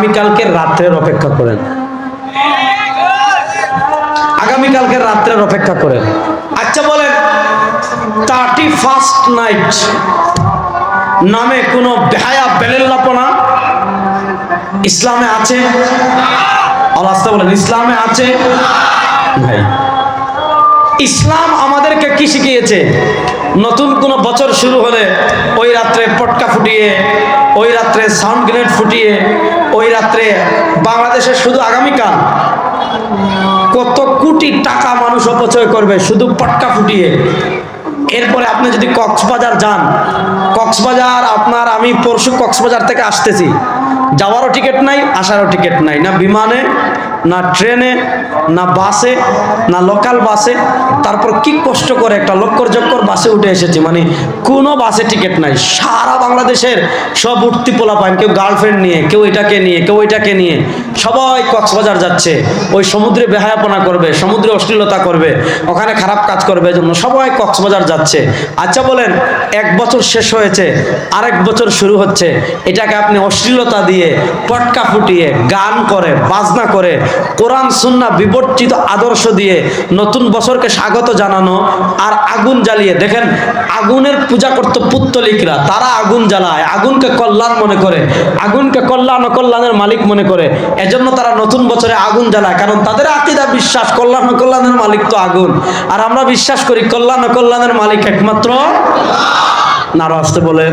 আগামীকালকে রাত্রের অপেক্ষা করেন। আগামীকালকে রাত্রের অপেক্ষা করেন। আচ্ছা বলেন থার্টি ফার্স্ট নাইট নামে কোনো বেহায়া বেলেল্লাপনা ইসলামে আছে? আল্লাহ বলেন, ইসলামে আছে? ভাই, ইসলাম আমাদেরকে কি শিখিয়েছে? নতুন কোনো বছর শুরু হলে ওই রাত্রে পটকা ফুটিয়ে, ওই রাত্রে সাউন্ড গ্রেনেড ফুটিয়ে, ওই রাত্রে বাংলাদেশের শুধু আগামীকাল কত কোটি টাকা মানুষ অপচয় করবে শুধু পটকা ফুটিয়ে। এরপরে আপনি যদি কক্সবাজার যান, কক্সবাজার আপনার আমি পরশু কক্সবাজার থেকে আসতেছি। যাওয়ারও টিকিট নাই, আসারও টিকিট নাই। না বিমানে না ট্রেনে, না বাসে, না লোকাল বাসে, তারপর কি কষ্ট করে একটা লক্কর জক্কর বাসে উঠে এসেছি। মানে কোনো বাসে টিকিট নাই, সারা বাংলাদেশের সব উঠতি পোলা পান কেউ গার্লফ্রেন্ড নিয়ে, কেউ এটাকে নিয়ে, কেউ এটাকে নিয়ে, সবাই কক্সবাজার যাচ্ছে। ওই সমুদ্রে বেহায়াপনা করবে, সমুদ্রে অশ্লীলতা করবে, ওখানে খারাপ কাজ করবে জন্য সবাই কক্সবাজার যাচ্ছে। আচ্ছা বলেন, এক বছর শেষ হয়েছে, আরেক বছর শুরু হচ্ছে, এটাকে আপনি অশ্লীলতা দিয়ে, পটকা ফুটিয়ে, গান করে, বাজনা করে কোরআন সুন্না বিবর্তিত আদর্শ দিয়ে নতুন বছরকে স্বাগত জানানো আর আগুন জ্বালিয়ে, দেখেন, আগুনের পূজা করত পুত্তলিকরা। তারা আগুন জ্বালায়, আগুনকে কল্যাণ মনে করে, আগুনকে কল্যাণ ও কল্যাণের মালিক মনে করে। এজন্য তারা নতুন বছরে আগুন জ্বালায়, কারণ তাদের আকিদা বিশ্বাস, কল্যাণ ও কল্যাণের মালিক তো আগুন। আর আমরা বিশ্বাস করি, কল্যাণ ও কল্যাণের মালিক একমাত্র নারো আসতে বলেন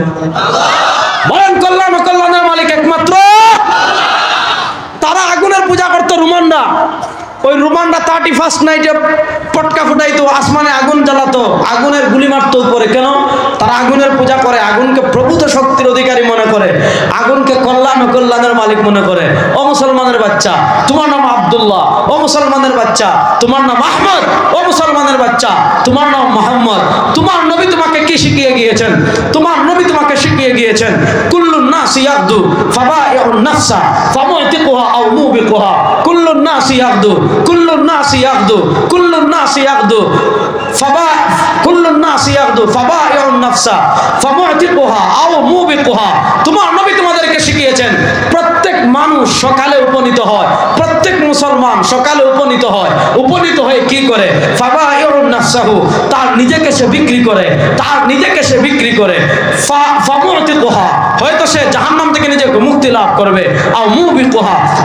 বলেন, কল্যাণ ও কল্যাণের মালিক একমাত্র তারা আগুনের পূজা করতো রুমানরা ওই রুমানরা থার্টি ফার্স্ট নাইটে পটকা ফুটাইতো, আসমানে আগুন জ্বালাতো, আগুনের গুলি মারতো উপরে। কেন? তারা আগুনের পূজা করে, আগুনকে প্রভূত শক্তির অধিকারী মনে করে, আগুনকে কল্যাণ ও কল্যাণের মালিক মনে করে। ও মুসলমানের বাচ্চা, তোমার নাম আবদুল্লাহ, ও মুসলমানের বাচ্চা, তোমার নাম আহমদ, ও মুসলমানের বাচ্চা, তোমার নাম মোহাম্মদ, তোমার নবী তোমাকে কি শিখিয়ে গিয়েছেন? তোমার নবী তোমাকে শিখিয়ে গিয়েছেন। কুল্লুন নাস ইয়াগদু ফাবাইউন নাফসা ফামুতিকুহা আও মুবিকুহা। কুল্লুন নাস ইয়াগদু কুল্লুন নাস ইয়াগদু কুল্লুন নাস ইয়াগদু ফাবা কুল্লুন নাস ইয়াগদু ফাবাইউন নাফসা ফামুতিকুহা আও মুবিকুহা। তোমার নবী তোমাদেরকে শিখিয়েছেন, প্রত্যেক মানুষ সকালে উপনীত হয়, প্রত্যেক মুসলমান সকালে উপনীত হয়। উপনীত হয়ে কি করে? ফাবাইউন নাফসাহু, তার নিজেকে সে বিক্রি করে, তার নিজেকে সে বিক্রি করে। হয়তো সে জাহান্নাম থেকে নিজেকে মুক্তি লাভ করবে।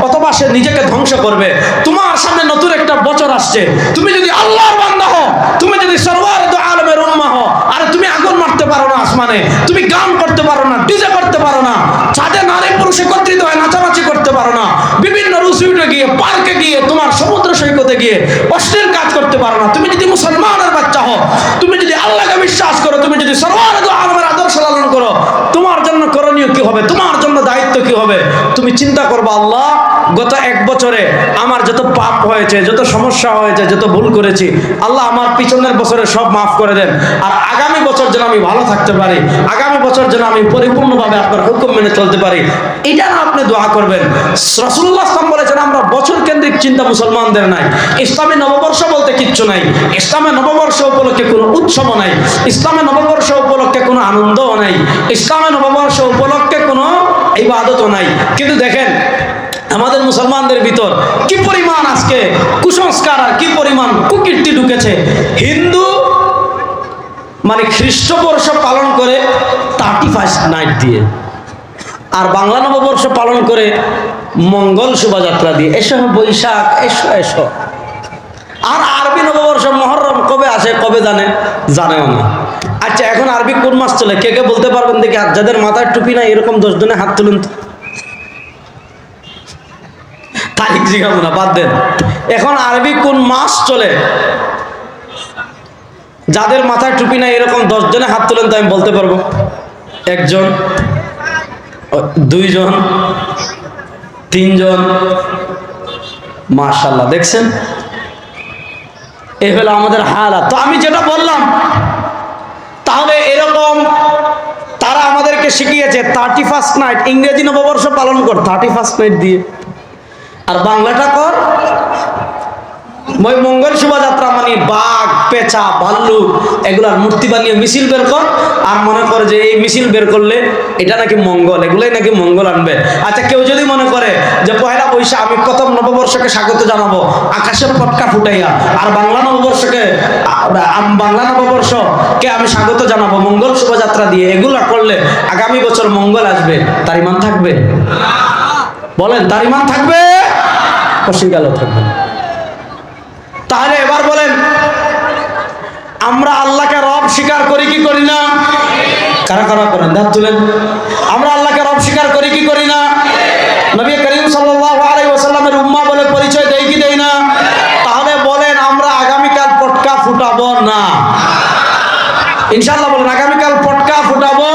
অথবা সে নিজেকে ধ্বংস করবে। তোমার সামনে নতুন একটা বছর আসছে। তুমি যদি আল্লাহর বান্দা হও, তুমি যদি সর্বার আলমের উম্মা হও, আরে তুমি আগুন মারতে পারো না আসমানে, তুমি গান করতে পারো না, ডিজে করতে পারো না, ছাদে নারী পুরুষ একত্রিত হয়ে নাচানাচি করতে পারো না, বিভিন্ন রুসুইটে গিয়ে, পার্কে গিয়ে, তোমার সমুদ্র সৈকতে গিয়ে, অশ্লীল কাজ করতে পারো না। তুমি যদি মুসলমানের বাচ্চা হও, তুমি যদি আল্লাহকে বিশ্বাস করো, তুমি যদি সর্বার আলমের আদর্শ লালন করো তোমার জন্য করণীয় কি হবে? তোমার জন্য দায়িত্ব কি হবে? তুমি চিন্তা করবে, আল্লাহ, গত এক বছরে আমার যত পাপ হয়েছে, যত সমস্যা হয়েছে, যত ভুল করেছি, আল্লাহ আমার পিছনের বছরে সব মাফ করে দেন। আর আগামী বছর যেন আমি ভালো থাকতে পারি, আগামী বছর যেন আমি পরিপূর্ণভাবে আপনার হুকুম মেনে চলতে পারি, এটা না আপনি দোয়া করবেন। রসুল্লাহ ইসলাম বলেছেন, আমরা বছর কেন্দ্রিক চিন্তা মুসলমানদের নাই। ইসলামী নববর্ষ বলতে কিচ্ছু নাই। ইসলামে নববর্ষ উপলক্ষে কোনো উৎসব নাই। ইসলামে নববর্ষ উপলক্ষে কোনো আনন্দও নাই। ইসলামে নববর্ষ উপলক্ষে ইবাদতও নাই। কিন্তু দেখেন, আমাদের মুসলমানদের ভিতর কি পরিমাণ আজকে কুসংস্কার আর কি পরিমাণ কুকীর্তি ঢুকেছে? হিন্দু মানে খ্রিস্টবর্ষ পালন করে থার্টি ফার্স্ট নাইট দিয়ে, আর বাংলা নববর্ষ পালন করে মঙ্গল শোভাযাত্রা দিয়ে। এসো, বৈশাখ, এসো এসো। আর আরবি নববর্ষ মহরম কবে আসে, কবে জানে? জানেও না। আচ্ছা এখন আরবি কোন মাস চলে? কে কে বলতে পারবেন দেখি? আর যাদের মাথায় টুপি নাই, এরকম দশ জনে হাত তুলুন তো। তারিখ জিগাবো না, বাদ দেন। এখন আরবি কোন মাস চলে? যাদের মাথায় টুপি নাই, এরকম দশ জনে হাত তুলেন তো, আমি বলতে পারব। একজন দুইজন, তিনজন। মাশাল্লাহ দেখছেন? এই হলো আমাদের হালাত তো আমি যেটা বললাম, তাহলে এরকম তারা আমাদেরকে শিখিয়েছে থার্টি ফার্স্ট নাইট ইংরেজি নববর্ষ পালন কর থার্টি ফার্স্ট নাইট দিয়ে। আর বাংলাটা কর ওই মঙ্গল শোভাযাত্রা মানে বাঘ, পেঁচা, ভাল্লুক এগুলার মূর্তি বানিয়ে মিছিল বের কর আর মনে করে যে এই মিছিল বের করলে এটা নাকি মঙ্গল, এগুলাই নাকি মঙ্গল আনবে। আচ্ছা কেউ যদি মনে করে বৈশা আমি প্রথম নববর্ষকে স্বাগত জানাব আকাশে পটকা ফুটাইয়া আর বাংলা নববর্ষকে বাংলা নববর্ষকে আমি স্বাগত জানাব, মঙ্গল শোভাযাত্রা দিয়ে এগুলা করলে আগামী বছর মঙ্গল আসবে, তার ইমান থাকবে? বলেন, তার ইমান থাকবে? অস্বীকার থাকবে। তাহলে এবার বলেন, আমরা আল্লাহকে রব স্বীকার করি কি করি না? কারা কারা করেন? দাঁত তুলেন। আমরা আল্লাহকে রব স্বীকার করি কি করি না? নবী করিম সাল্লাল্লাহু উম্মা বলে পরিচয় দেই কি দেই না? তাহলে বলেন, আমরা আগামীকাল পটকা ফুটাবো না। ইনশাআল্লাহ বলেন আগামীকাল পটকা ফুটাবো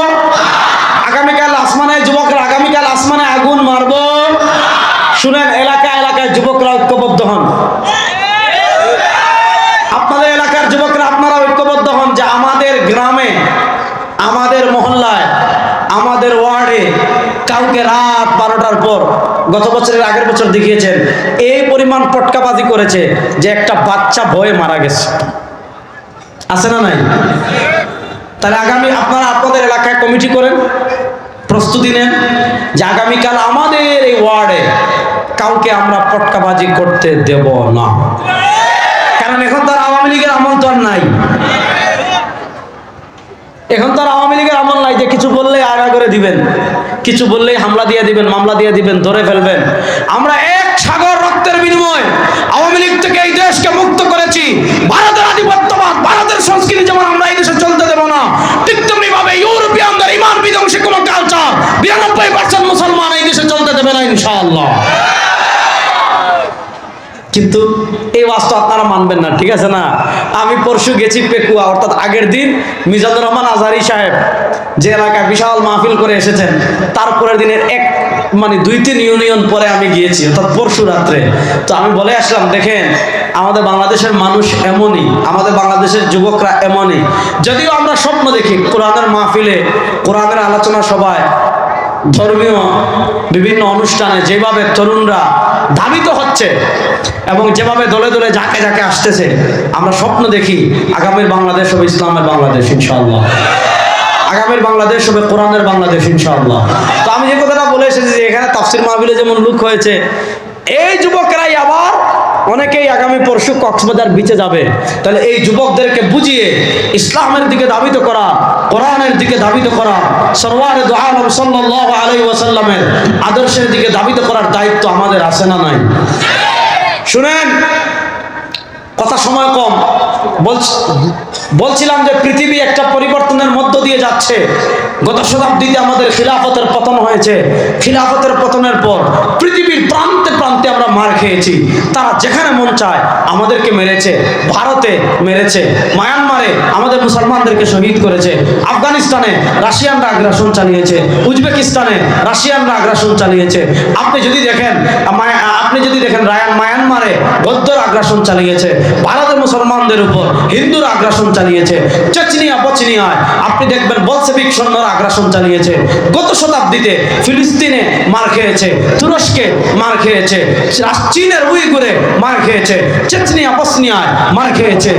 আগামীকাল আসমানে যুবকরা আগামীকাল আসমানে আগুন মারবো শুনেন এলাকা এলাকায় যুবকরা ঐক্যবদ্ধ হন আপনাদের এলাকার যুবকরা আপনারা ঐক্যবদ্ধ হন যে আমাদের গ্রামে আমাদের মহল্লায় আমাদের ওয়ার্ডে কাউকে বারোটার পর গত বছরের আগের বছর দেখিয়েছেন, এই পরিমাণ পটকাবাজি করেছে যে একটা বাচ্চা ভয়ে মারা গেছে। আছে না নাই? তাহলে আগামী আপনারা আপনাদের এলাকায় কমিটি করেন, প্রস্তুতি নেন যে আগামীকাল আমাদের এই ওয়ার্ডে কাউকে আমরা পটকাবাজি করতে দেব না। কারণ এখন তার আওয়ামী লীগের আর নাই। এখন তার আওয়ামী লীগের আমল নাই যে কিছু বললেই আগা করে দিবেন। কিছু বললেই হামলা দিয়ে দিবেন, মামলা দিয়ে দিবেন, ধরে ফেলবেন। আমরা এক সাগর রক্তের বিনিময় আওয়ামী লীগ থেকে এই দেশকে মুক্ত করেছি। ভারতের আধিপত্যবাদ, ভারতের সংস্কৃতি যেমন আমরা এই দেশে চলতে দেব না, ঠিক তেমনি ভাবে ইউরোপিয়ানদের ইমান বিধ্বংসী কোনো কালচার বিরানব্বই পার্সেন্ট মুসলমান এই দেশে চলতে দেবে না ইনশাআল্লাহ। কিন্তু এই ওয়াজটা আপনারা মানবেন না, ঠিক আছে না? আমি পরশু গেছি পেকুয়া, অর্থাৎ আগের দিন মিজাদুর রহমান আজহারি সাহেব যে এলাকায় বিশাল মাহফিল করে এসেছেন তারপরের দিনের এক মানে দুই তিন ইউনিয়ন পরে আমি গিয়েছি, অর্থাৎ পরশু রাত্রে। তো আমি বলে আসলাম, দেখেন, আমাদের বাংলাদেশের মানুষ এমনই, আমাদের বাংলাদেশের যুবকরা এমনই। যদিও আমরা স্বপ্ন দেখি কোরআনের মাহফিলে, কোরআনের আলোচনা সভায় ধর্মীয় বিভিন্ন অনুষ্ঠানে যেভাবে তরুণরা ধাবিত হচ্ছে এবং যেভাবে দলে দলে ঝাঁকে যাকে আসতেছে, আমরা স্বপ্ন দেখি আগামীর বাংলাদেশ হবে ইসলামের বাংলাদেশ, ইনশাআল্লাহ। আগামীর বাংলাদেশ হবে কোরআনের বাংলাদেশ, ইনশাআল্লাহ। তো আমি যে কথাটা বলে এসেছি যে এখানে তাফসির মাহবিলে যেমন লুক হয়েছে, এই যুবকরাই আবার অনেকেই আগামী পরশু কক্সবাজার বিচে যাবে। তাহলে এই যুবকদেরকে বুঝিয়ে ইসলামের দিকে দাবিত করা, কোরআনের দিকে দাবিত করা, সরওয়ারে দোয়ালম সাল্লাহ আলাইহি ওয়াসাল্লামের আদর্শের দিকে দাবিত করার দায়িত্ব আমাদের আছে না নাই? শুনেন, কথা সময় কম। বলছিলাম যে পৃথিবী একটা পরিবর্তনের মধ্য দিয়ে যাচ্ছে। গত শতাব্দীতে আমাদের খিলাফতের পতন হয়েছে। খিলাফতের পতনের পর পৃথিবীর প্রান্তে প্রান্তে আমরা মার খেয়েছি। তারা যেখানে মন চায় আমাদেরকে মেরেছে। ভারতে মেরেছে। মায়ানমারে আমাদের মুসলমানদেরকে শহীদ করেছে। আফগানিস্তানে রাশিয়ানরা আগ্রাসন চালিয়েছে। উজবেকিস্তানে রাশিয়ানরা আগ্রাসন চালিয়েছে। আপনি যদি দেখেন আপনি যদি দেখেন মায়ানমারে বৌদ্ধর আগ্রাসন চালিয়েছে। ভারতের মুসলমানদের উপর হিন্দুর আগ্রাসন চালিয়েছে। চেচনিয়া বচনিয়ায় আপনি দেখবেন বলসেবিক সৈন্যরা আগ্রাসন চালিয়েছে। গত শতাব্দীতে ফিলিস্তিনে মার খেয়েছে, তুরস্কে মার খেয়েছে চীনের উইগুরে মার খেয়েছে, চেচনিয়া বসনিয়ায় মার খেয়েছে,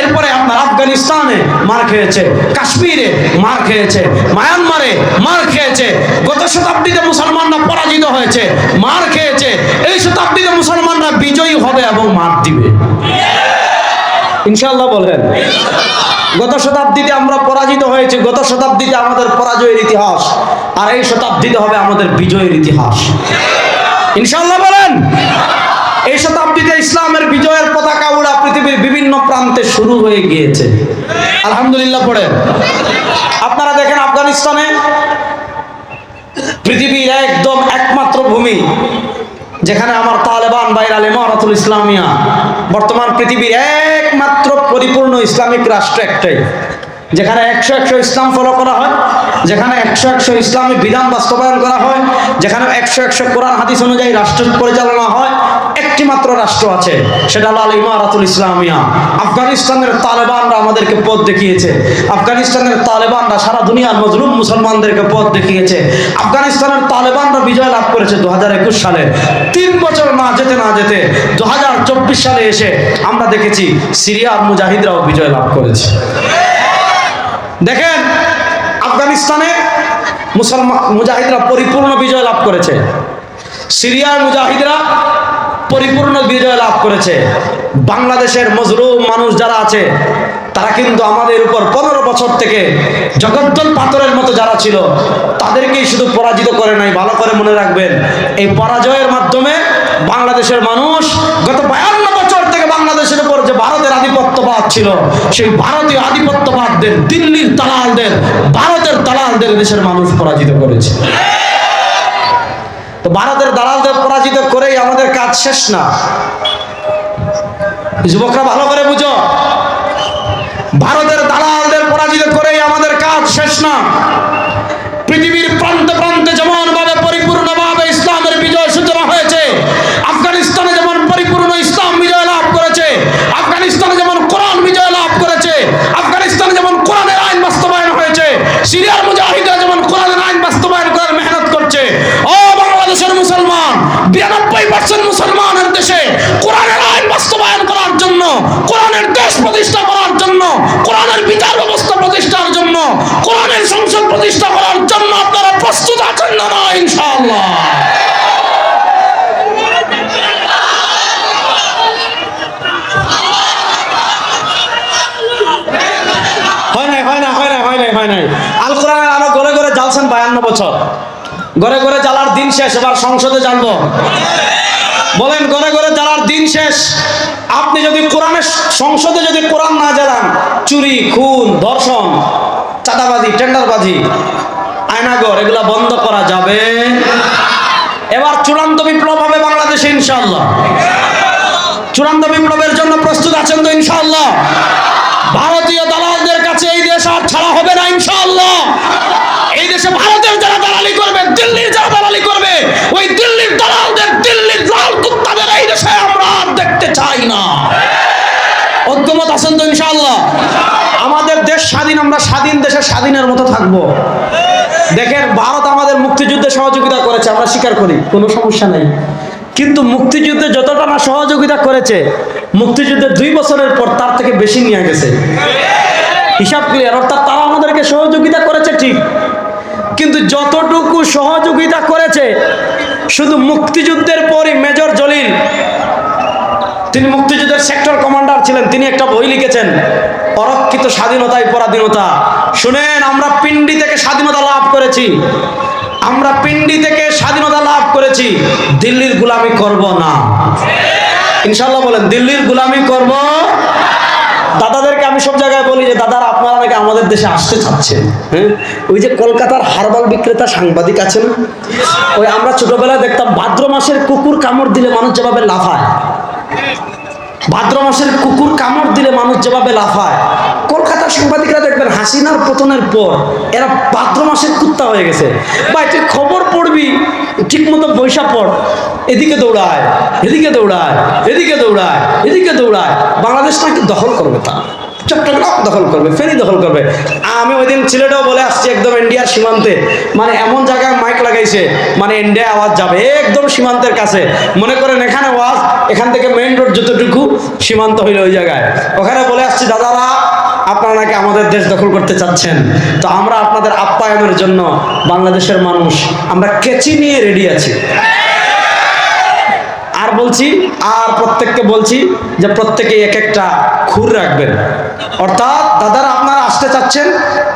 এরপরে আপনার আফগানিস্তানে মার খেয়েছে, কাশ্মীরে মার খেয়েছে, মায়ানমারে মার খেয়েছে, গত শতাব্দীতে মুসলমানরা পরাজিত হয়েছে, মার খেয়েছে, এই শতাব্দীতে মুসলমানরা বিজয়ী হবে এবং মার দিবে। ইনশাল্লাহ বলেন গত শতাব্দীতে আমরা পরাজিত হয়েছি, গত শতাব্দীতে আমাদের পরাজয়ের ইতিহাস, আর এই শতাব্দীতে হবে আমাদের বিজয়ের ইতিহাস। ইনশাল্লাহ বলেন, এই শতাব্দীতে ইসলামের বিজয়ের পতাকা উড়া পৃথিবীর বিভিন্ন প্রান্তে শুরু হয়ে গিয়েছে। আলহামদুলিল্লাহ পড়েন। আপনারা দেখেন আফগানিস্তানে পৃথিবীর একদম একমাত্র ভূমি যেখানে আমার তালেবান বাইর আল ইমারাতুল ইসলামিয়া। বর্তমান পৃথিবীর একমাত্র পরিপূর্ণ ইসলামিক রাষ্ট্র একটাই। যেখানে একশো একশো ইসলাম ফলো করা হয়, যেখানে একশো একশো ইসলামিক বিধান বাস্তবায়ন করা হয়, যেখানে একশো একশো কোরআন, হাদিস অনুযায়ী রাষ্ট্র পরিচালনা হয় একটি মাত্র রাষ্ট্র আছে, সেটা হলো ইমারাতুল ইসলামিয়া। আফগানিস্তানের তালেবানরা আমাদেরকে পথ দেখিয়েছে। আফগানিস্তানের তালেবানরা সারা দুনিয়ার মজলুম মুসলমানদেরকে পথ দেখিয়েছে। আফগানিস্তানের তালেবানরা বিজয় লাভ করেছে দু হাজার একুশ সালে। তিন বছর না যেতে না যেতে দু হাজার চব্বিশ সালে এসে আমরা দেখেছি সিরিয়ার মুজাহিদরাও বিজয় লাভ করেছে। দেখেন, আফগানিস্তানে মুসলমান মুজাহিদরা পরিপূর্ণ বিজয় লাভ করেছে। সিরিয়ার মুজাহিদরা পরিপূর্ণ বিজয় লাভ করেছে। বাংলাদেশের মজলুম মানুষ যারা আছে, তারা কিন্তু আমাদের উপর পনেরো বছর থেকে জগদ্দল পাথরের মতো যারা ছিল, তাদেরকেই শুধু পরাজিত করে নাই। ভালো করে মনে রাখবেন, এই পরাজয়ের মাধ্যমে বাংলাদেশের মানুষ গত বায়ান্ন বছর থেকে বাংলাদেশের উপর যে ভারতের আধিপত্যবাদ ছিল, সেই ভারতীয় আধিপত্যবাদদের, দিল্লির দালালদের, ভারতের দালালদের দেশের মানুষ পরাজিত করেছে। তো ভারতের দালালদের পরাজিত করেই আমাদের কাজ শেষ না। যুবকরা ভালো করে বুঝো। ভারতের দালালদের পরাজিত করেই আমাদের কাজ শেষ না। বছর। ঘরে ঘরে জ্বালার দিন শেষ, এবার সংসদে জানব। বলেন, ঘরে ঘরে জ্বালার দিন শেষ। আপনি যদি কোরআনের সংসদে যদি কোরআন না জ্বালান, চুরি, খুন, ধর্ষণ, চাঁদাবাজি, টেন্ডারবাজি, আয়নাগর, এগুলা বন্ধ করা যাবে। এবার চূড়ান্ত বিপ্লব হবে বাংলাদেশে, ইনশাআল্লাহ। চূড়ান্ত বিপ্লবের জন্য প্রস্তুত আছেন তো, ইনশাআল্লাহ। দিল্লির যারা দালালি করবে। ওই দিল্লির দালালদের দিল্লির লাল কুত্তাদের এই দেশে আমরা আর দেখতে চাই না। ঐক্যমত আছেন তো ইনশাআল্লাহ? আমাদের দেশ স্বাধীন, আমরা স্বাধীন দেশে স্বাধীনের মতো থাকব। দেখেন, ভারত আমাদের মুক্তিযুদ্ধে সহযোগিতা করেছে, আমরা স্বীকার করি, কোনো সমস্যা নেই। কিন্তু মুক্তিযুদ্ধে যতটা না সহযোগিতা করেছে, মুক্তিযুদ্ধে দুই বছরের পর তার থেকে বেশি নিয়ে গেছে। হিসাব ক্লিয়ার অর্থাৎ তারা আমাদেরকে সহযোগিতা করেছে ঠিক। কিন্তু যতটুকু সহযোগিতা করেছে, শুধু মুক্তিযুদ্ধের পরই মেজর জলিল, তিনি মুক্তিযুদ্ধের সেক্টর কমান্ডার ছিলেন, তিনি একটা বই লিখেছেন, অরক্ষিত স্বাধীনতায় পরাধীনতা। শুনেন, আমরা পিন্ডি থেকে স্বাধীনতা লাভ করেছি। আমরা পিন্ডি থেকে স্বাধীনতা লাভ করেছি। দিল্লির গুলামি করব না। ইনশাল্লাহ বলেন, দিল্লির গুলামি করব দাদাদেরকে আমি সব জায়গায় বলি যে, দাদারা, আপনারা নাকি আমাদের দেশে আসতে চাচ্ছেন? হ্যাঁ? ওই যে কলকাতার হারবাল বিক্রেতা সাংবাদিক আছেন ওই আমরা ছোটবেলায় দেখতাম, ভাদ্র মাসের কুকুর কামড় দিলে মানুষ যেভাবে লাফায়। ভাদ্র মাসের কুকুর কামড় দিলে মানুষ যেভাবে লাফায়, কলকাতার সাংবাদিকরা দেখবেন হাসিনার পতনের পর এরা ভাদ্র মাসের কুত্তা হয়ে গেছে। বা তুই খবর পড়বি ঠিক মতো পয়সা পড়, এদিকে দৌড়ায় এদিকে দৌড়ায় এদিকে দৌড়ায় এদিকে দৌড়ায়। বাংলাদেশ নাকি দখল করবে তা? চট্টগ্রাম দখল করবে ফেরি দখল করবে। আমি ওই দিন সিলেটেও বলে আসছি একদম ইন্ডিয়ার সীমান্তে। মানে এমন জায়গায় মাইক লাগাইছে মানে ইন্ডিয়া আওয়াজ যাবে, একদম সীমান্তের কাছে। মনে করেন এখানে আওয়াজ, এখান থেকে মেইন রোড যতটুকু সীমান্ত হইল ওই জায়গায়। ওখানে বলে আসছি, দাদারা, আপনারা নাকি আমাদের দেশ দখল করতে চাচ্ছেন? তো আমরা আপনাদের আপ্যায়নের জন্য বাংলাদেশের মানুষ, আমরা কেচি নিয়ে রেডি আছি। বলছি, আর প্রত্যেককে বলছি যে প্রত্যেকে এক একটা খুর রাখবেন। অর্থাৎ দাদারা আপনারা আসতে চাচ্ছেন,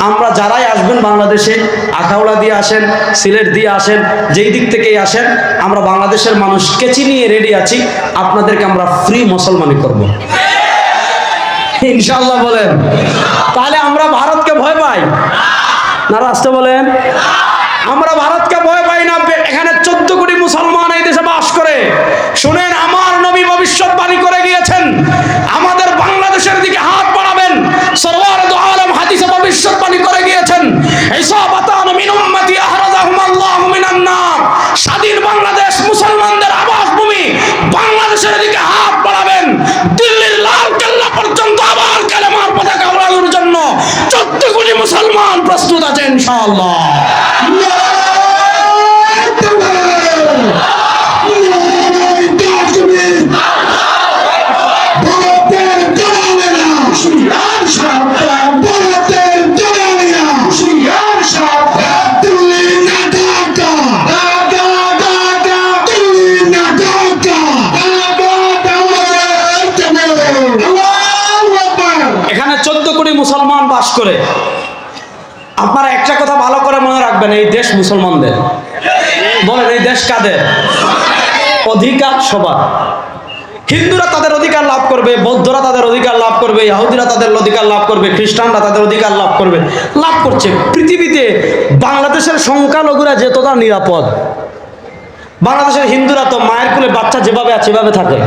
আমরা যারাই আসবেন বাংলাদেশে, আখাউড়া দিয়ে আসেন, সিলেট দিয়ে আসেন, যেই দিক থেকেই আসেন, আমরা বাংলাদেশের মানুষ কেচি নিয়ে রেডি আছি, আপনাদেরকে আমরা ফ্রি মুসলমানি করব। ইনশাল্লাহ বলেন। তাহলে আমরা ভারতকে ভয় পাই। না রাষ্ট্র বলেন? শুনেন, আমার নবী ভবিষ্যৎবাণী করে গিয়েছেন। আমাদের বাংলাদেশের দিকে হাত বাড়াবেন। সরওয়ার আলম হাদিসে ভবিষ্যৎবাণী করে গিয়েছেন। ইসাবাতান মিন উম্মতি আহরাজাহুম আল্লাহু মিনান নার। স্বাধীন বাংলাদেশ, মুসলমানদের আবাস ভূমি বাংলাদেশের দিকে হাত বাড়াবেন। দিল্লির লাল কেল্লা পর্যন্ত আবার কালেমার পতাকা ওড়ানোর জন্য চোদ্দ কোটি মুসলমান প্রস্তুত আছে ইনশাআল্লাহ। মুসলমানদের। বলেন, এই দেশ কাদের? অধিকার সবার। হিন্দুরা তাদের অধিকার লাভ করবে, বৌদ্ধরা তাদের অধিকার লাভ করবে ইহুদিরা তাদের অধিকার লাভ করবে, খ্রিস্টানরা তাদের অধিকার লাভ করবে, লাভ করছে। পৃথিবীতে বাংলাদেশের সংখ্যালঘুরা যতটা নিরাপদ, বাংলাদেশের হিন্দুরা তো মায়ের কুলে বাচ্চা যেভাবে আছে, সেভাবে থাকে।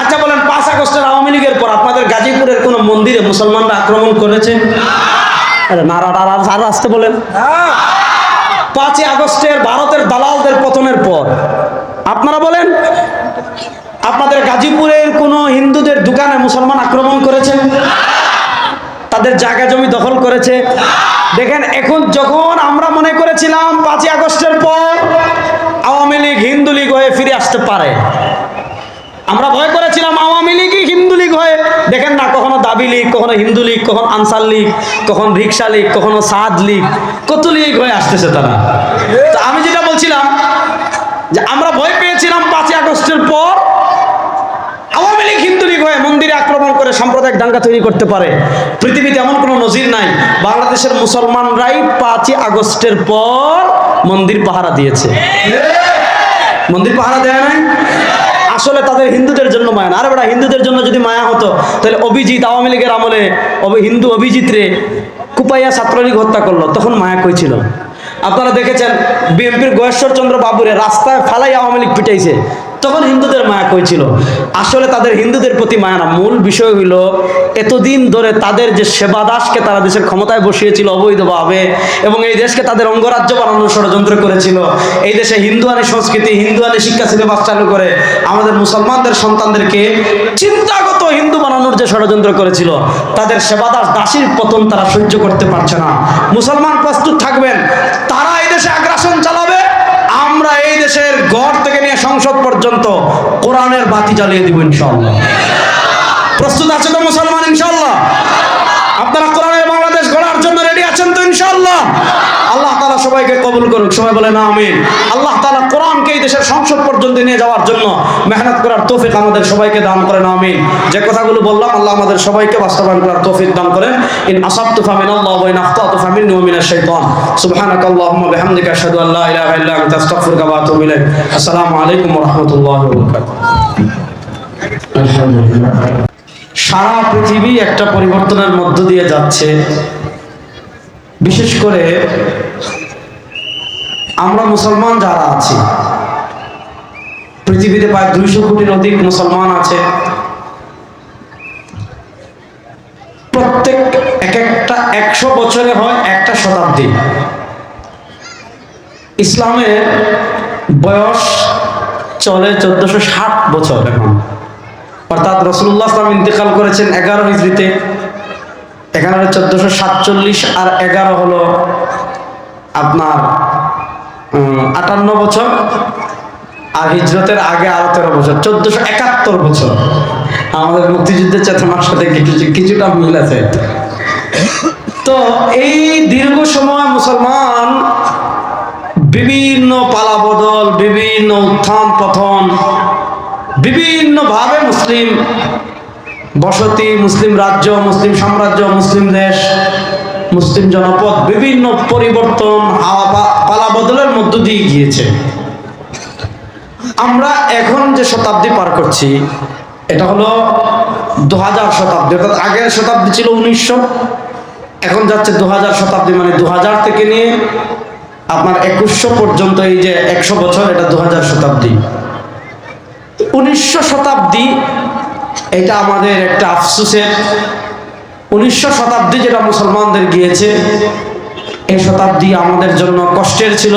আচ্ছা বলেন, পাঁচ আগস্টের আওয়ামী লীগের পর আপনাদের গাজীপুরের কোনো মন্দিরে মুসলমানরা আক্রমণ করেছে? আরে নারা আরও আসতে বলেন। পাঁচই আগস্টের ভারতের দালালদের পতনের পর। আপনারা বলেন, আপনাদের গাজীপুরের কোনো হিন্দুদের দোকানে মুসলমান আক্রমণ করেছে? তাদের জায়গা জমি দখল করেছে? দেখেন, এখন যখন আমরা মনে করেছিলাম পাঁচই আগস্টের পর আওয়ামী লীগ, হিন্দু লীগ হয়ে ফিরে আসতে পারে, আমরা ভয় করেছিলাম আওয়ামী লীগই হিন্দু লীগ হয়ে দেখেন না, কখনো দাবি লীগ, কখনো হিন্দু লীগ, কখন আনসার লীগ, কখন রিক্সা লীগ, কখনো সাদ লীগ, কত লীগ হয়ে আসতেছে তারা? তো আমি যেটা বলছিলাম যে আমরা ভয় পেয়েছিলাম পাঁচই আগস্টের পর আওয়ামী লীগ, হিন্দু লীগ হয়ে মন্দিরে আক্রমণ করে সাম্প্রদায়িক দাঙ্গা তৈরি করতে পারে। পৃথিবীতে এমন কোনো নজির নাই। বাংলাদেশের মুসলমানরাই পাঁচই আগস্টের পর মন্দির পাহারা দিয়েছে। মন্দির পাহারা দেয় নাই? আসলে তাদের হিন্দুদের জন্য মায়া না। আর বেটা, হিন্দুদের জন্য যদি মায়া হতো, তাহলে অভিজিৎ আওয়ামী লীগের আমলে হিন্দু অভিজিৎ রে কুপাইয়া ছাত্রলীগ হত্যা করল, তখন মায়া কইছিল আপনারা দেখেছেন, বিএনপির গয়েশ্বর চন্দ্র বাবুরে রাস্তায় ফালাই আওয়ামী লীগ পিটাইছে। তখন হিন্দুদের মায়া কইছিল আসলে তাদের হিন্দুদের প্রতি মায়া না। মূল বিষয় হইল, এতদিন ধরে তাদের যে সেবা দাসকে তারা দেশের ক্ষমতায় বসিয়েছিল অবৈধভাবে এবং এই দেশকে তাদের অঙ্গরাজ্য বানানোর ষড়যন্ত্র করেছিল। এই দেশে হিন্দুয়ানি সংস্কৃতি, হিন্দুয়ানি শিক্ষা সিলেবাস চালু করে আমাদের মুসলমানদের সন্তানদেরকে চিন্তাগত হিন্দু বানানোর যে ষড়যন্ত্র করেছিল, তাদের সেবাদাস দাসীর পতন তারা সহ্য করতে পারছে না। মুসলমান প্রস্তুত থাকবেন, তারা সংসদ পর্যন্ত কোরআনের বাতি জ্বালিয়ে দিব ইনশাল্লাহ প্রস্তুত আছে তো মুসলমান ইনশাল্লাহ আপনারা কোরআনের বাংলাদেশ গড়ার জন্য রেডি আছেন তো ইনশাল্লাহ আল্লাহ তালা সবাইকে কবুল করুক, সবাই বলে না আমিন। আল্লাহ তালা কোরআনকে এই দেশের সংসদ পর্যন্ত নিয়ে যাওয়ার জন্য মেহনত করার তৌফিক আমাদের সবাইকে দান করেন, আমিন। যে কথাগুলো বললাম, আল্লাহ আমাদের সবাইকে বাস্তবায়ন করার তৌফিক দান করেন। ইন আসাবতু ফামিন আল্লাহ ওয়া ইন আখতাতু ফামিন্নি ওয়া মিনাশ শাইতান। সুবহানাক আল্লাহুম্মা বিহামদিকা আশহাদু আল্লা ইলাহা ইল্লা আনতা, আস্তাগফিরুকা ওয়া আতুবু ইলাইক। আসসালামু আলাইকুম ওয়া রাহমাতুল্লাহি ওয়া বারাকাতুহু। সারা পৃথিবী একটা পরিবর্তনের মধ্য দিয়ে যাচ্ছে। বিশেষ করে আমরা মুসলমান যারা আছি, পৃথিবীতে প্রায় দুইশো কোটির অধিক মুসলমান আছে। প্রত্যেক এক একটা একশো বছরে হয় একটা শতাব্দী। ইসলামের বয়স চলে চোদ্দশো ষাট বছর এখন। অর্থাৎ রসুল্লাহ ইসলাম ইন্তেকাল করেছেন এগারো হিজড়িতে। এখানে চোদ্দশো সাতচল্লিশ আর এগারো হলো আপনার আটান্ন বছর। আর হিজরতের আগে আরও তেরো বছর, চোদ্দশো একাত্তর বছর। আমাদের মুক্তিযুদ্ধের চেতনার সাথে কিছু কিছুটা মিল আছে। তো এই দীর্ঘ সময় মুসলমান বিভিন্ন পালাবদল, বিভিন্ন উত্থান পথন বিভিন্নভাবে মুসলিম বসতি, মুসলিম রাজ্য, মুসলিম সাম্রাজ্য, মুসলিম দেশ মুসলিম জনপদ বিভিন্ন পরিবর্তন পালা বদলের মধ্য দিয়ে গিয়েছে। আমরা এখন যে শতাব্দী পার করছি, এটা হলো দু হাজার শতাব্দী, অর্থাৎ আগের শতাব্দী ছিল উনিশশো, এখন যাচ্ছে দু হাজার শতাব্দী মানে দু হাজার থেকে নিয়ে আপনার একুশশো পর্যন্ত, এই যে একশো বছর, এটা দু হাজার শতাব্দী। উনিশশো শতাব্দী, এটা আমাদের একটা আফসোসের উনিশশো শতাব্দী যেটা মুসলমানদের গিয়েছে, এই শতাব্দী আমাদের জন্য কষ্টের ছিল।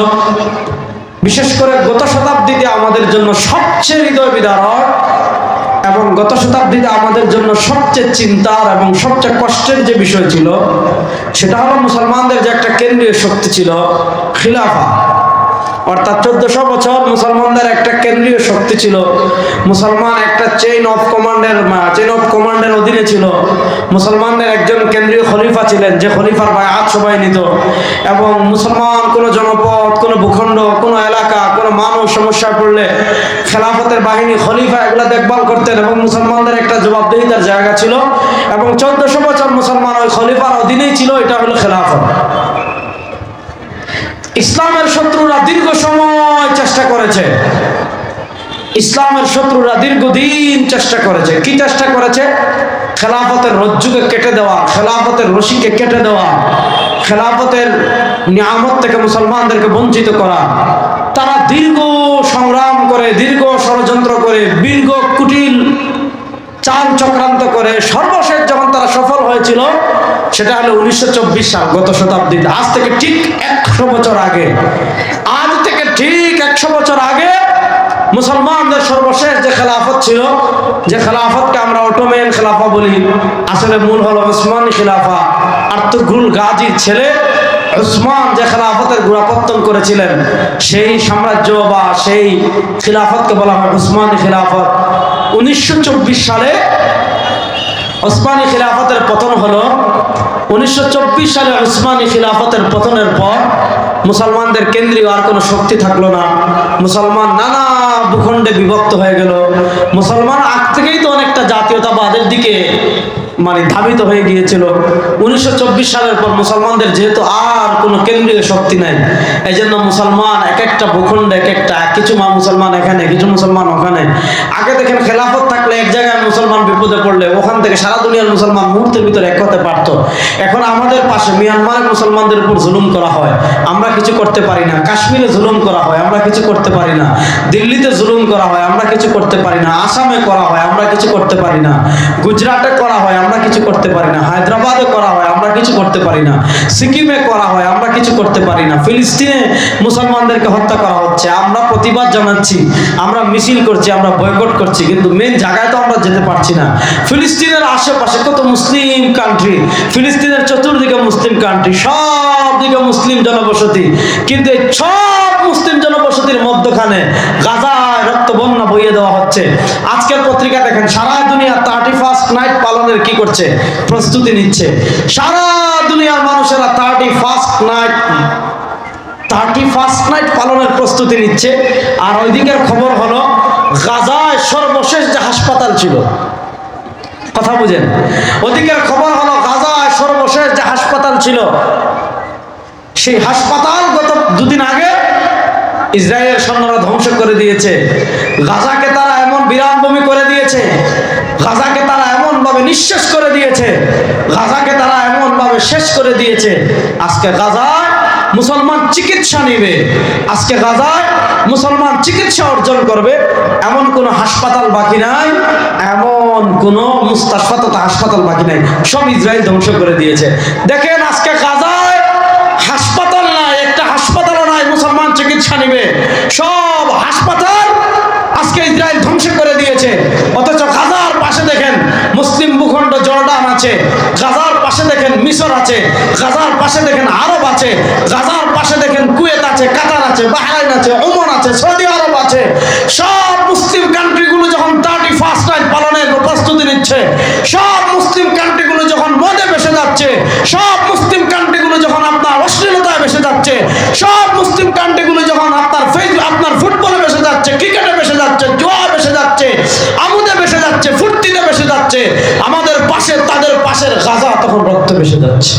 বিশেষ করে গত শতাব্দীতে আমাদের জন্য সবচেয়ে হৃদয় বিদারক এবং গত শতাব্দীতে আমাদের জন্য সবচেয়ে চিন্তার এবং সবচেয়ে কষ্টের যে বিষয় ছিল, সেটা হলো মুসলমানদের যে একটা কেন্দ্রীয় শক্তি ছিল খিলাফা। অর্থাৎ চোদ্দশো বছর মুসলমানদের একটা কেন্দ্রীয় শক্তি ছিল। মুসলমান একটা চেইন অফ কমান্ডের চেইন অফ কমান্ডের অধীনে ছিল। মুসলমানদের একজন কেন্দ্রীয় খলিফা ছিলেন, যে খলিফার বায়াত সবাই নিত। এবং মুসলমান কোনো জনপদ, কোনো ভূখণ্ড, কোনো এলাকা, কোনো মানুষ সমস্যায় পড়লে খেলাফতের বাহিনী, খলিফা এগুলো দেখভাল করতেন এবং মুসলমানদের একটা জবাবদেহিতার জায়গা ছিল। এবং চোদ্দশো বছর মুসলমান ওই খলিফার অধীনেই ছিল, এটা হলো খেলাফত। ইসলামের শত্রুরা দীর্ঘ সময় চেষ্টা করেছে। ইসলামের শত্রুরা দীর্ঘদিন চেষ্টা করেছে। কি চেষ্টা করেছে? খেলাফতের রজ্জুকে কেটে দেওয়া, খেলাফতের রশিকে কেটে দেওয়া, খেলাফতের নিয়ামত থেকে মুসলমানদেরকে বঞ্চিত করা। তারা দীর্ঘ সংগ্রাম করে, দীর্ঘ ষড়যন্ত্র করে, দীর্ঘ কুটিল চাল চক্রান্ত করে, সর্বশেষ যখন তারা সফল হয়েছিল, সেটা হলো উনিশশো চব্বিশ সাল, গত শতাব্দীতে। আজ থেকে ঠিক একশো বছর আগে, আজ থেকে ঠিক একশো বছর আগে মুসলমানদের সর্বশেষ যে খেলাফত ছিল, যে খেলাফতকে আমরা অটোমেন খেলাফা বলি। আসলে মূল হলো উসমানী খেলাফা। আর্তুগুল গাজীর ছেলে উসমান যে খেলাফতের গোড়াপত্তন করেছিলেন, সেই সাম্রাজ্য বা সেই খিলাফতকে বলা হয় উসমানী খিলাফত। উনিশশো চব্বিশ সালে ওসমানী খিলাফতের পতন হলো উনিশশো চব্বিশ সালে ওসমানী খিলাফতের পতনের পর মুসলমানদের কেন্দ্রীয় আর কোনো শক্তি থাকল না। মুসলমান নানা ভূখণ্ডে বিভক্ত হয়ে গেল। মুসলমান আগ থেকেই তো অনেকটা জাতীয়তাবাদের দিকে মানে ধাবিত হয়ে গিয়েছিল। উনিশশো চব্বিশ সালের পর মুসলমানদের যেহেতু আর কোনো কেন্দ্রীয় শক্তি নাই এই জন্য মুসলমান এক একটা ভূখণ্ডে, এক একটা কিছু মা মুসলমান এখানে, কিছু মুসলমান ওখানে। আগে দেখেন খেলাফত থাকলে এক জায়গায় মুসলমান বিপদে পড়লে ওখান থেকে সারা দুনিয়ার মুসলমান মুহূর্তের ভিতরে এক হতে পারত। এখন আমাদের পাশে মিয়ানমারের মুসলমানদের উপর জুলুম করা হয়। আমরা কিছু করতে পারি না। কাশ্মীরে জুলুম করা হয়, আমরা কিছু করতে পারি না। দিল্লিতে জুলুম করা হয়, আমরা কিছু করতে পারি না। আসামে করা হয়, আমরা কিছু করতে পারি না। গুজরাটে করা হয় আমরা কিছু করতে পারি না। হায়দ্রাবাদে করা হয়, আমরা কিছু করতে পারি না। সিকিমে করা হয়, আমরা কিছু করতে পারি না। ফিলিস্তিনে মুসলমানদেরকে হত্যা করা হচ্ছে। আমরা প্রতিবাদ জানাচ্ছি, আমরা মিছিল করছি, আমরা বয়কট করছি, কিন্তু মেন জায়গায় তো আমরা যেতে পারছি না। ফিলিস্তিনের আশেপাশে কত মুসলিম কান্ট্রি ফিলিস্তিনের চতুর্দিকে মুসলিম কান্ট্রি সব দিকে মুসলিম জনবসতি। কিন্তু সব মুসলিম জনবসতির মধ্যখানে গাজায় রক্ত হচ্ছে আজকের পত্রিকা দেখেন, সারা দুনিয়া থার্টি ফার্স্ট নাইট পালনের কি করছে? প্রস্তুতি নিচ্ছে। সারা দুনিয়ার মানুষেরা thirty first night thirty first night পালনের প্রস্তুতি নিচ্ছে। আর ওই দিকের খবর হলো, গাজায় সর্বশেষ যে হাসপাতাল ছিল, কথা বুঝেন। ওদিকের খবর হলো, গাজায় সর্বশেষ যে হাসপাতাল ছিল, সেই হাসপাতাল গত দুদিন আগে ইসরায়েলের সৈন্যরা ধ্বংস করে দিয়েছে। গাজাকে তারা এমন করে দিয়েছে। গাজাকে তারা এমন ভাবে নিঃশেষ করে দিয়েছে। গাজাকে তারা এমন ভাবে শেষ করে দিয়েছে। আজকে গাজায় মুসলমান চিকিৎসা নেবে। আজকে গাজায় মুসলমান চিকিৎসা অর্জন করবে। এমন কোনো হাসপাতাল বাকি নাই। এমন কোনো মুস্তাসফা তথা হাসপাতাল বাকি নাই। সব ইসরায়েল ধ্বংস করে দিয়েছে। দেখেন আজকে গাজায় হাসপাতাল নাই, একটা হাসপাতালও নাই, মুসলমান চিকিৎসা নিবে। সব হাসপাতাল আজকে ইসরায়েল ধ্বংস করে দিয়েছে। অথচ গাজার পাশে দেখেন মুসলিম ভূখণ্ড জর্ডান আছে, গাজার পাশে দেখেন মিশর আছে, গাজার পাশে দেখেন আরব আছে, গাজার পাশে দেখেন কুয়েত আছে, কাতার আছে, বাহরাইন আছে, ওমন আছে, সৌদি আরব আছে। সব মুসলিম কান্ট্রিগুলো যখন থার্টি ফার্স্ট নাইট পালনের প্রস্তুতি নিচ্ছে, সব মুসলিম কান্ট্রিগুলো যখন মদে বেসে যাচ্ছে, সব মুসলিম কান্ট্রিগুলো যখন আপনার অশ্লীলতায় বেসে যাচ্ছে। সব মুসলিম কান্ট্রিগুলো যখন আপনার ফেস আপনার ফুটবলে বেসে যাচ্ছে, ক্রিকেটে বেসে যাচ্ছে, জোয়া বেসে যাচ্ছে, আমুদে বেসে যাচ্ছে, ফুর্তিতে বেসে যাচ্ছে, আমাদের পাশে, তাদের পাশের গাজা তখন রক্ত বেসে যাচ্ছে।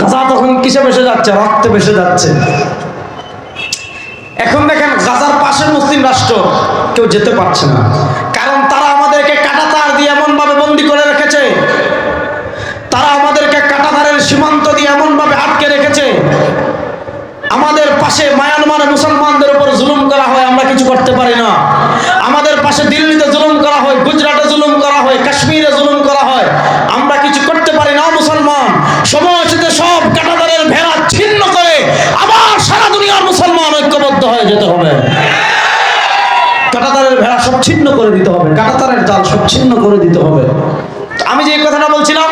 গাজা তখন কিসে বেসে যাচ্ছে? রক্তে বেসে যাচ্ছে। এখন দেখেন, গাজার পাশের মুসলিম রাষ্ট্র কেউ যেতে পারছে না কারণ তারা আমাদেরকে কাটাতার দিয়ে এমন ভাবে বন্দি করে রেখেছে তারা আমাদেরকে কাটাতারের সীমান্ত দিয়ে এমন ভাবে আটকে রেখেছে আমাদের পাশে মায়ানমারে মুসলমানদের উপর জুলুম করা হয়, আমরা কিছু করতে পারি না। আমাদের পাশে দিল্লিতে জুলুম করা হয়, গুজরাটে জুলুম করা হয়, কাশ্মীরে জুলুম করা হয়। আমরা কিছু করতে পারি না, মুসলমান। সময় সব কাটাতারের ভেড়া ছিন্ন করে আবার সারা দুনিয়ার মুসলমান ঐক্যবদ্ধ হয়ে যেতে হবে। কাটাতারের ভেড়া সব ছিন্ন করে দিতে হবে, কাটাতারের জাল সব ছিন্ন করে দিতে হবে। আমি যে কথাটা বলছিলাম,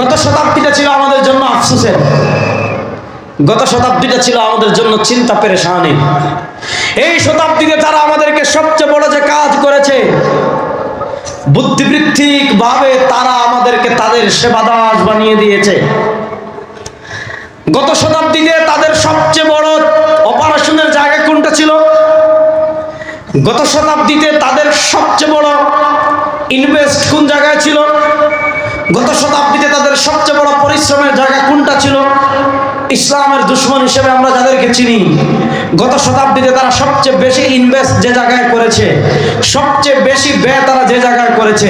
গত শতাব্দীটা ছিল আমাদের জন্য আফসোসের। গত শতাব্দীটা ছিল আমাদের জন্য চিন্তা পেরেশানি। এই শতাব্দীতে তারা আমাদেরকে সবচেয়ে বড় যে কাজ করেছে বুদ্ধিবৃত্তিক ভাবে তারা আমাদেরকে তাদের সেবাদাস বানিয়ে দিয়েছে। গত শতাব্দীতে তাদের সবচেয়ে বড় অপারেশনের জায়গা কোনটা ছিল? গত শতাব্দীতে তাদের সবচেয়ে বড় ইনভেস্ট কোন জায়গায় ছিল? গত শতাব্দীতে তাদের সবচেয়ে বড় পরিশ্রমের জায়গা কোনটা ছিল? ইসলামের দুশ্মন হিসেবে আমরা যাদেরকে চিনি, গত শতাব্দীতে তারা সবচেয়ে বেশি ইনভেস্ট যে জায়গায় করেছে, সবচেয়ে বেশি ব্যয় তারা যে জায়গায় করেছে,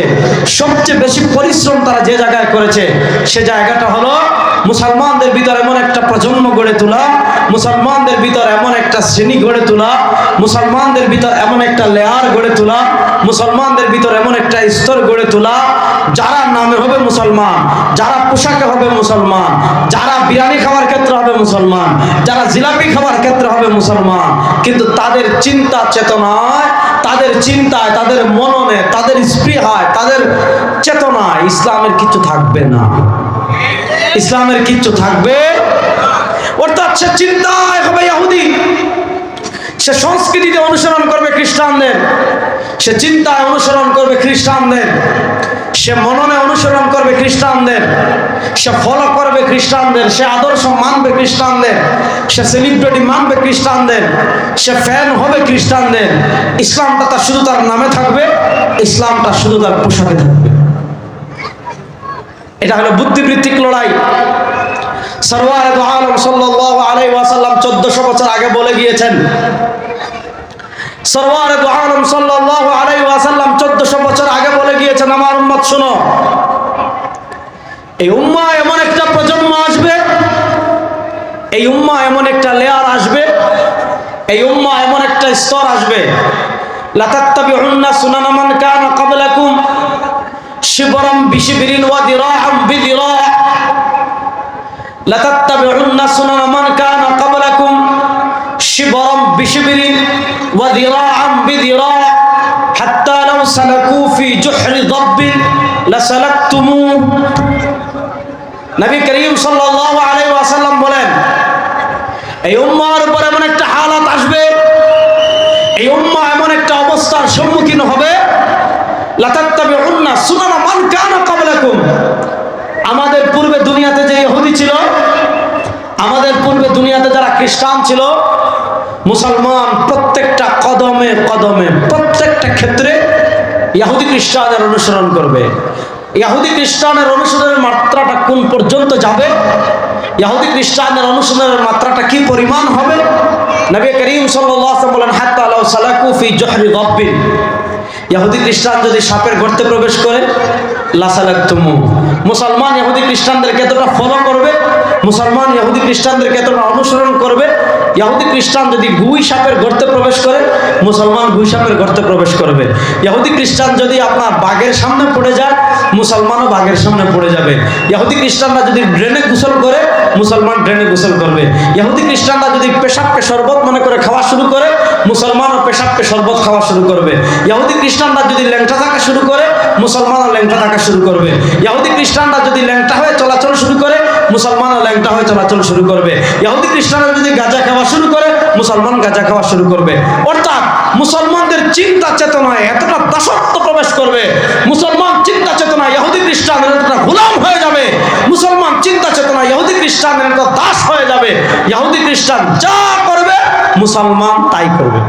সবচেয়ে বেশি পরিশ্রম তারা যে জায়গায় করেছে, সে জায়গাটা হলো মুসলমানদের ভিতর এমন একটা প্রজন্ম গড়ে তোলা, মুসলমানদের ভিতর এমন একটা শ্রেণি গড়ে তোলা, মুসলমানদের ভিতর এমন একটা লেয়ার গড়ে তোলা, মুসলমানদের ভিতর এমন একটা স্তর গড়ে তোলা, যারা নামে হবে মুসলমান, যারা পোশাকে হবে মুসলমান, যারা বিরিয়ানি খাওয়ার ক্ষেত্রে হবে মুসলমান, যারা জিলাপি খাওয়ার ক্ষেত্রে হবে মুসলমান, কিন্তু তাদের চিন্তা চেতনায়, তাদের চিন্তায়, তাদের মননে, তাদের স্পৃহায়, তাদের চেতনায় ইসলামের কিছু থাকবে না। ইসলামের কিচ্ছু থাকবে? অর্থাৎ সে চিন্তায় হবে ইহুদি। সে সংস্কৃতিতে অনুসরণ করবে খ্রিস্টানদের। সে চিন্তায় অনুসরণ করবে খ্রিস্টানদের। সে মননে অনুসরণ করবে খ্রিস্টানদের, সে ফলো করবে খ্রিস্টানদের, সে আদর্শ মানবে খ্রিস্টানদের, সে সেলিব্রিটি মানবে খ্রিস্টানদের, সে ফ্যান হবে খ্রিস্টানদের। ইসলামটা তার শুধু তার নামে থাকবে, ইসলামটা শুধু তার পোশাকে থাকবে। এটা হলো বুদ্ধিবৃত্তিক লড়াই। সরওয়ার আলম সাল্লাল্লাহু আলাইহি ওয়াসাল্লাম 1400 বছর আগে বলে গিয়েছেন সরওয়ার আগে বলে গিয়েছেন এই উম্মা এমন একটা প্রজন্ম আসবে, এই উম্মা এমন একটা লেয়ার আসবে, এই উম্মা এমন একটা স্তর আসবে। লাতাত্তাবি হুন্না সুনানামান কান কাবলাকুম শিবরম বিশিবিরিন ওয়া দিরাআম বিদিরা লাতাত্তাবি হুন্না সুনানামান وذراعا بذراع حتى لو سلكوا في جحر ضب لسلكتموه নবী করিম সাল্লাল্লাহু আলাইহি ওয়াসাল্লাম বলেন এই উম্মার উপর এমন একটা হালাত আসবে এই উম্মা এমন একটা অবস্থার সম্মুখীন হবে লাতাত্তাবিউন্না সুনানা মান কানা ক্বাবলাকুম আমাদের পূর্বে দুনিয়াতে যে ইহুদি ছিল আমাদের পূর্বে দুনিয়াতে যারা খ্রিস্টান ছিল মুসলমান প্রত্যেকটা কদমে কদমে, প্রত্যেকটা ক্ষেত্রে ইহুদি খ্রিস্টানের অনুসরণ করবে। ইহুদি খ্রিস্টানের অনুসরণের মাত্রাটা কোন পর্যন্ত যাবে? ইহুদি খ্রিস্টানের অনুসরণের মাত্রাটা কি পরিমাণ হবে? নবী করিম আলাইহি বলেন, হাত্তা লাউ সালাকু ফি জহরি গব্বিন। ইহুদি খ্রিস্টান যদি সাপের গর্তে প্রবেশ করে লাসালাক্তুমু মুসলমান ইহুদি খ্রিস্টানদেরকে এতটা ফলো করবে, মুসলমান ইহুদি খ্রিস্টানদেরকে এতটা অনুসরণ করবে ইহুদি খ্রিস্টান যদি গুই সাপের গর্তে প্রবেশ করে, মুসলমান গুই সাপের গর্তে প্রবেশ করবে। ইহুদি খ্রিস্টান যদি আপনার বাঘের সামনে পড়ে যায়, মুসলমানও বাঘের সামনে পড়ে যাবে। ইহুদি খ্রিস্টানরা যদি ড্রেনে গোসল করে, মুসলমান ড্রেনে গোসল করবে। ইহুদি খ্রিস্টানরা যদি পেশাবকে শরবত মনে করে খাওয়া শুরু করে, মুসলমানও পেশাবকে শরবত খাওয়া শুরু করবে। ইহুদি খ্রিস্টানরা যদি ল্যাংটা থাকা শুরু করে, মুসলমানও ল্যাংটা থাকা শুরু করবে। ইহুদি খ্রিস্টানরা যদি ল্যাংটা হয়ে চলাচল শুরু করে মুসলমানও ল্যাংটা হয়ে চলাচল শুরু করবে। ইহুদি খ্রিস্টানরা যদি গাঁজা খাওয়া শুরু করে, মুসলমান গাঁজা খাওয়া শুরু করবে। অর্থাৎ মুসলমানদের চিন্তা চেতনায় এতটা দাসত্ব প্রবেশ করবে। মুসলমান চিন্তা চেতনা ইহুদি খ্রিস্টানের এতটা গোলাম হয়ে যাবে। মুসলমান চিন্তা চেতনা ইহুদি খ্রিস্টানের এতটা দাস হয়ে যাবে। ইহুদি খ্রিস্টান যা করবে, মুসলমান তাই করবে।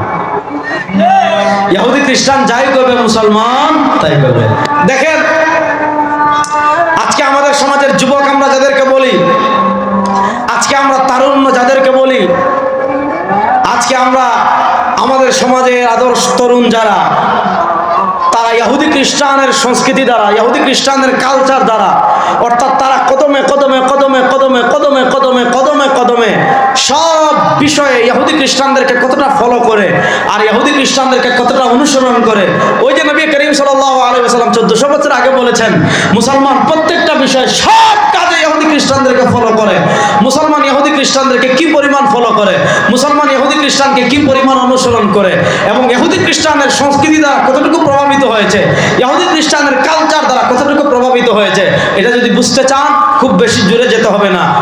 ইহুদি খ্রিস্টান যাই করবে, মুসলমান তাই করবে। দেখেন আমাদের সমাজের যুবক আমরা যাদেরকে বলি, আজকে আমরা তারুণ্য যাদেরকে বলি, আজকে আমরা আমাদের সমাজের আদর্শ তরুণ যারা তারা ইহুদি খ্রিস্টানের সংস্কৃতি দ্বারা ইহুদি খ্রিস্টানের কালচার দ্বারা, অর্থাৎ তারা কদমে কদমে কদমে কদমে কদমে কদমে কদমে কদমে সব বিষয়ে ইহুদি খ্রিস্টানদেরকে কতটা ফলো করে আর ইহুদি খ্রিস্টানদেরকে কতটা অনুসরণ করে। ওই যে নবী করিম সাল আলী সাল্লাম চোদ্দশো বছর আগে বলেছেন, মুসলমান প্রত্যেকটা বিষয়ে সব কাজে ইহুদি খ্রিস্টানদেরকে ফলো করে? মুসলমান ইহুদি খ্রিস্টানদেরকে কি পরিমাণ ফলো করে? মুসলমান ইহুদি খ্রিস্টানকে কি পরিমাণ অনুসরণ করে? এবং ইহুদি খ্রিস্টানের সংস্কৃতি দ্বারা কতটুকু প্রভাবিত হয়েছে? ইহুদি খ্রিস্টানের কালচার দ্বারা কতটুকু প্রভাবিত হয়েছে? এটা যদি বুঝতে চান, খুব বেশি জোরে যেতে হবে না।